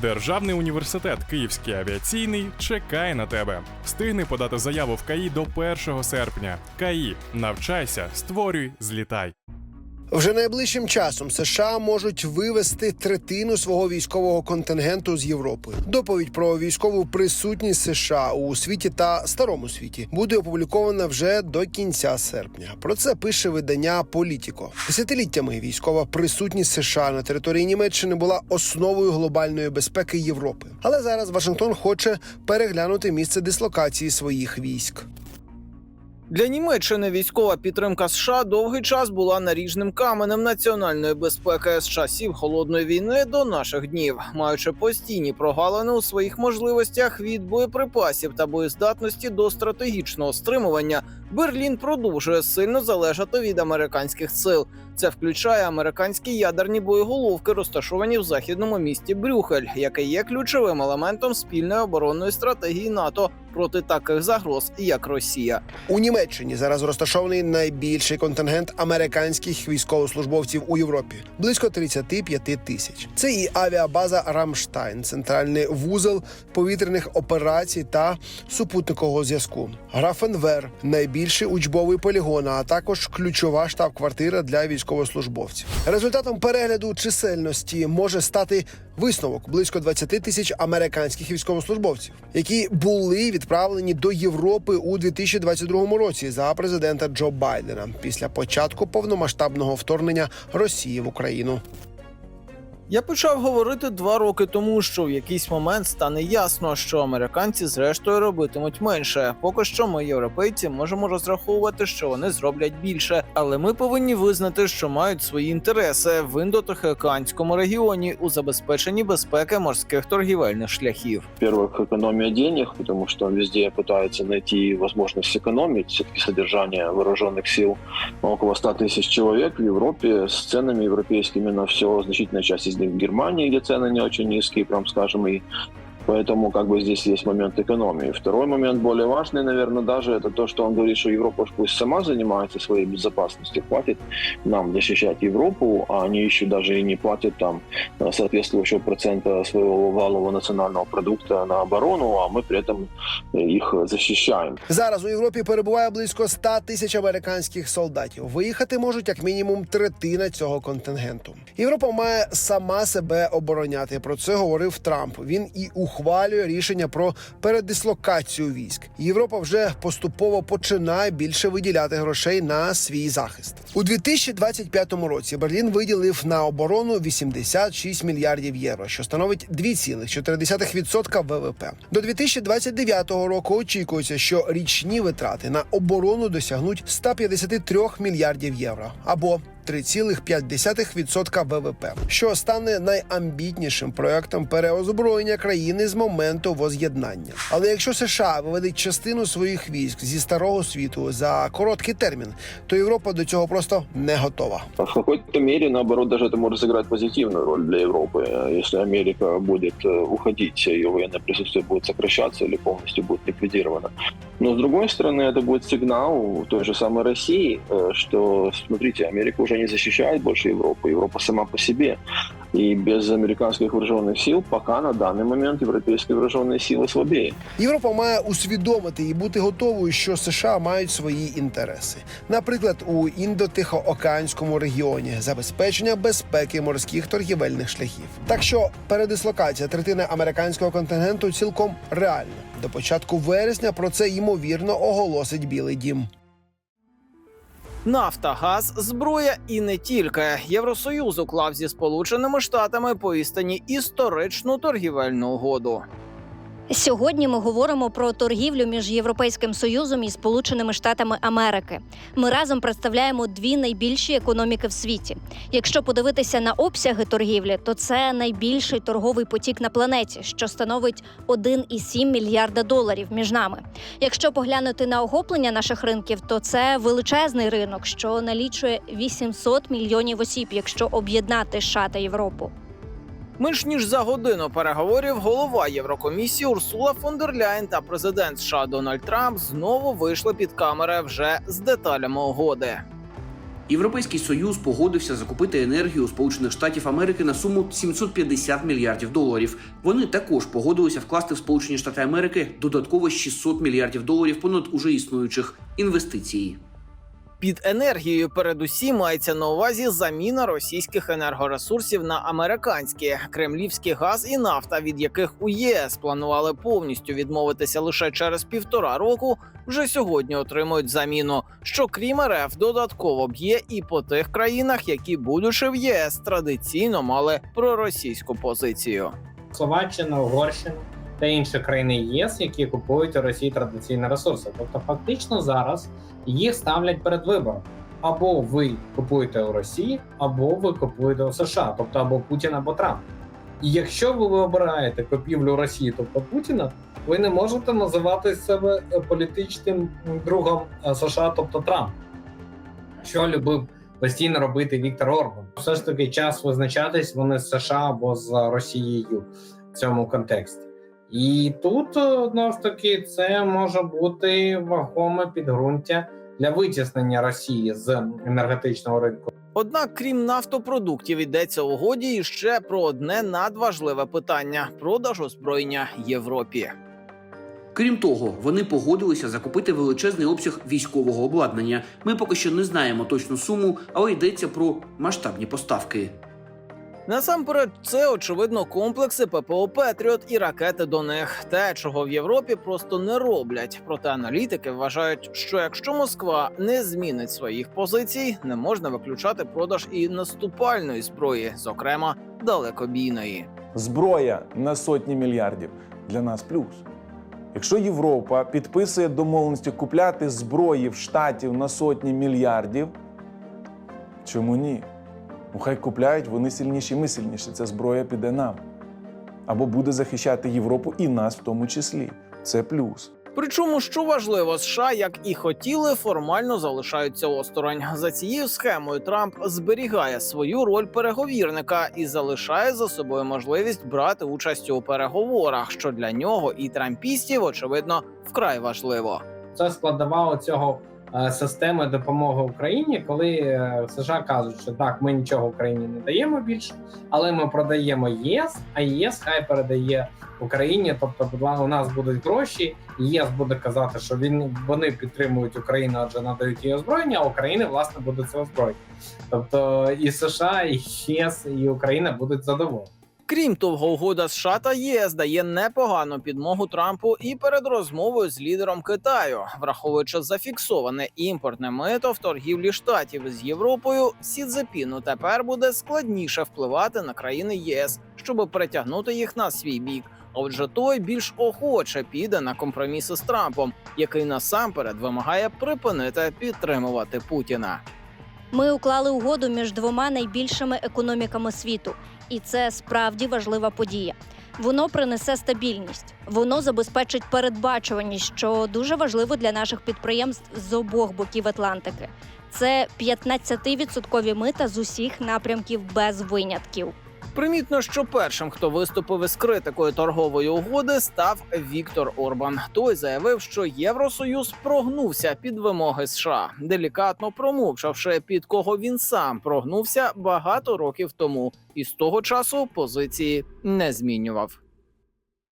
Державний університет Київський авіаційний чекає на тебе. Встигни подати заяву в КАІ до 1 серпня. КАІ. Навчайся, створюй, злітай. Вже найближчим часом США можуть вивести третину свого військового контингенту з Європи. Доповідь про військову присутність США у світі та старому світі буде опублікована вже до кінця серпня. Про це пише видання Політіко. Десятиліттями військова присутність США на території Німеччини була основою глобальної безпеки Європи. Але зараз Вашингтон хоче переглянути місце дислокації своїх військ. Для Німеччини військова підтримка США довгий час була наріжним каменем національної безпеки з часів холодної війни до наших днів, маючи постійні прогалини у своїх можливостях від боєприпасів та боєздатності до стратегічного стримування. Берлін продовжує сильно залежати від американських сил. Це включає американські ядерні боєголовки, розташовані в західному місті Брюхель, яке є ключовим елементом спільної оборонної стратегії НАТО проти таких загроз, як Росія. У Німеччині зараз розташований найбільший контингент американських військовослужбовців у Європі близько 35 тисяч. Це і авіабаза Рамштайн, центральний вузол повітряних операцій та супутникового зв'язку. Графенвер найбільший учбовий полігон, а також ключова штаб-квартира для військовослужбовців. Результатом перегляду чисельності може стати висновок близько 20 тисяч американських військовослужбовців, які були відправлені до Європи у 2022 році за президента Джо Байдена після початку повномасштабного вторгнення Росії в Україну. Я почав говорити два роки тому, що в якийсь момент стане ясно, що американці зрештою робитимуть менше. Поки що ми, європейці, можемо розраховувати, що вони зроблять більше, але ми повинні визнати, що мають свої інтереси в індотихоокеанському регіоні у забезпеченні безпеки морських торгівельних шляхів. Во-первых, экономия денег, потому что везде пытаются найти возможность сэкономить. Все-таки содержание вооруженных сил около 100 тысяч человек в Европе с ценами европейскими на все, значительная часть из в Германию, где цены не очень низкие, прям скажем, и Поэтому как бы здесь есть момент экономии. Второй момент, более важный, наверное, даже, это то, что он говорит, что Европа ж пусть сама занимается своей безопасностью, хватит нам защищать Европу, а они еще даже и не платят там э, соответствующего процента своего валового национального продукта на оборону, а мы при этом э, их защищаем. Зараз у Європі перебуває близько 100 тисяч американських солдатів. Виїхати можуть як мінімум третина цього контингенту. Європа має сама себе обороняти. Про це говорив Трамп. Він і ухвалює рішення про передислокацію військ. Європа вже поступово починає більше виділяти грошей на свій захист. У 2025 році Берлін виділив на оборону 86 мільярдів євро, що становить 2,4% ВВП. До 2029 року очікується, що річні витрати на оборону досягнуть 153 мільярдів євро або 3,5% ВВП, що стане найамбітнішим проектом переозброєння країни з моменту воз'єднання. Але якщо США виведуть частину своїх військ зі старого світу за короткий термін, то Європа до цього просто не готова. В какой-то мере, наоборот, даже это может сыграть позитивную роль для Европы. Если Америка будет э, уходить, ее военное присутствие будет сокращаться или полностью будет ликвидировано. Но, с другой стороны, это будет сигнал той же самой России, э, что, смотрите, Америка уже не защищает больше Европу, Европа сама по себе. И без американских вооруженных сил пока на данный момент европейские вооруженные силы слабее. Європа має усвідомити і бути готовою, що США мають свої інтереси, наприклад, у індотихоокеанському регіоні забезпечення безпеки морських торгівельних шляхів. Так що передислокація третини американського контингенту цілком реальна. До початку вересня про це ймовірно оголосить Білий Дім. Нафта, газ, зброя і не тільки Євросоюз уклав зі Сполученими Штатами по істині історичну торгівельну угоду. Сьогодні ми говоримо про торгівлю між Європейським Союзом і Сполученими Штатами Америки. Ми разом представляємо дві найбільші економіки в світі. Якщо подивитися на обсяги торгівлі, то це найбільший торговий потік на планеті, що становить 1,7 мільярда доларів між нами. Якщо поглянути на охоплення наших ринків, то це величезний ринок, що налічує 800 мільйонів осіб, якщо об'єднати США та Європу. Менш ніж за годину переговорів голова Єврокомісії Урсула фон дер Ляйн та президент США Дональд Трамп знову вийшли під камери вже з деталями угоди. Європейський союз погодився закупити енергію у Сполучених Штатів Америки на суму 750 мільярдів доларів. Вони також погодилися вкласти в Сполучені Штати Америки додатково 600 мільярдів доларів понад уже існуючих інвестицій. Під енергією передусім мається на увазі заміна російських енергоресурсів на американські кремлівський газ і нафта, від яких у ЄС планували повністю відмовитися лише через півтора року. Вже сьогодні отримують заміну, що крім РФ додатково б'є і по тих країнах, які, будучи в ЄС, традиційно мали проросійську позицію. Словаччина, Угорщина та інші країни ЄС, які купують у Росії традиційні ресурси. Тобто, фактично зараз їх ставлять перед вибором. Або ви купуєте у Росії, або ви купуєте у США, тобто або Путін, або Трамп. І якщо ви обираєте купівлю Росії, тобто Путіна, ви не можете називати себе політичним другом е, США, тобто Трамп. Що любив постійно робити Віктор Орбан. Все ж таки час визначатись вони з США або з Росією в цьому контексті. І тут одно ж таки це може бути вагоме підґрунтя для витіснення Росії з енергетичного ринку. Однак, крім нафтопродуктів, йдеться у угоді ще про одне надважливе питання продаж озброєння Європі. Крім того, вони погодилися закупити величезний обсяг військового обладнання. Ми поки що не знаємо точну суму, але йдеться про масштабні поставки. Насамперед, це очевидно комплекси ППО Петріот і ракети до них. Те, чого в Європі просто не роблять. Проте аналітики вважають, що якщо Москва не змінить своїх позицій, не можна виключати продаж і наступальної зброї, зокрема далекобійної. зброя на сотні мільярдів для нас плюс. Якщо Європа підписує домовленості купляти зброї в штатів на сотні мільярдів, чому ні? Ну хай купляють, вони сильніші, ми сильніші. Ця зброя піде нам. Або буде захищати Європу і нас в тому числі. Це плюс. Причому, що важливо, США, як і хотіли, формально залишаються осторонь. За цією схемою Трамп зберігає свою роль переговірника і залишає за собою можливість брати участь у переговорах, що для нього і трампістів, очевидно, вкрай важливо. Це складова цього системи допомоги Україні, коли е, США кажуть, що так, ми нічого Україні не даємо більше, але ми продаємо ЄС, а ЄС хай передає Україні. Тобто, у нас будуть гроші. ЄС буде казати, що він вони підтримують Україну, адже надають їй озброєння, а Україна власне буде це озброєння. Тобто і США, і ЄС, і Україна будуть задоволені. Крім того, угода США та ЄС дає непогану підмогу Трампу і перед розмовою з лідером Китаю, враховуючи зафіксоване імпортне мито в торгівлі штатів з Європою, Сі Цзепіну тепер буде складніше впливати на країни ЄС, щоб притягнути їх на свій бік. Отже, той більш охоче піде на компроміси з Трампом, який насамперед вимагає припинити підтримувати Путіна. Ми уклали угоду між двома найбільшими економіками світу, і це справді важлива подія. Воно принесе стабільність, воно забезпечить передбачуваність, що дуже важливо для наших підприємств з обох боків Атлантики. Це 15% мита з усіх напрямків без винятків. Примітно, що першим, хто виступив із критикою торгової угоди, став Віктор Орбан. Той заявив, що Євросоюз прогнувся під вимоги США, делікатно промовчавши, під кого він сам прогнувся багато років тому, і з того часу позиції не змінював.